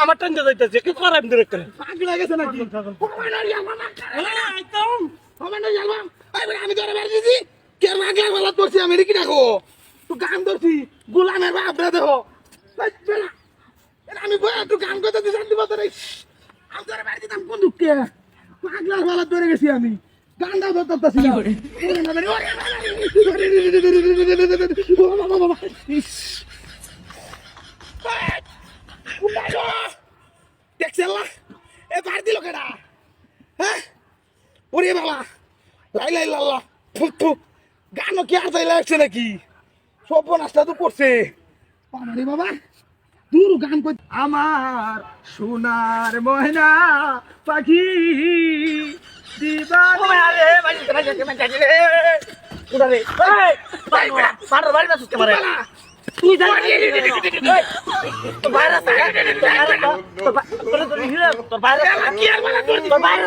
আমার টানতে যাইতেছি কি করাম ধরে করে? আমি তোরা বাড়ি দিছি কে রাগলা গলা করছি আমি রেখে রাখো তুই গান ধরছি গোলামের দেখো। এই বেলা, এটা আমি বয়া তুই গান করতে দিস শান্তি বলতে আমি তোরা বাড়ি দিতাম কোন দুঃখে পাগলা গলা ধরে গেছি আমি। গানটা ধরতেছি না দেখছে আল্লাহ এ বাড়ি দিল কেডা হ্যাঁ ওরে বাবা। লাই লাই লাল্লা ফুটু গানও কি আর চাই লাগছে নাকি? সব নাস্তা তো করছে। আরে বাবা। দূর গান কই আমার সোনার ময়না পাখি তুই বাইরে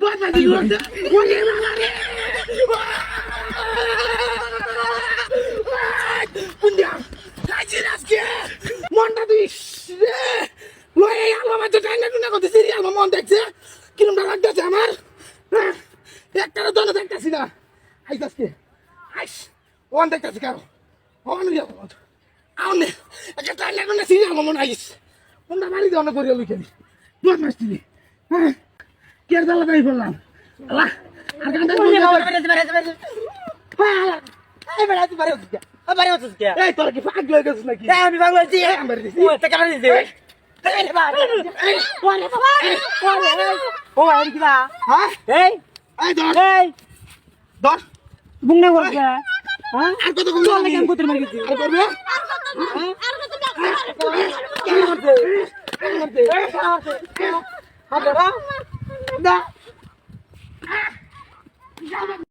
বদমাশি করছে ওরে বাবা রে খাইছি আজকে মনটা লই এই আলবাম আছে টাইনা টুনা করতে সিরিয়াল মন দেখছে কিরমটা লাগতেছে আমার একটারও দলে দেখতেছি না আইস আজকে আইস ওয়ান দেখতেছি কারও ওয়ান আউনে একটা টাইনা টুনা সিরিয়াল মন আইস কোনটা বাড়ি দেওয়া করিয়া লুকে দুয়ার মাস দিবি হ্যাঁ কে জ্বালা তাই বললাম আর গানটা এই তোর কি পাগল হয়ে গেছিস নাকি আমি দিই এই আমার দিছি ও আর কি বা হ্যাঁ এই এই ধর এই ধর বুংনা করছে হ্যাঁ আর কত মারি গেছি আর করবে ধরা না।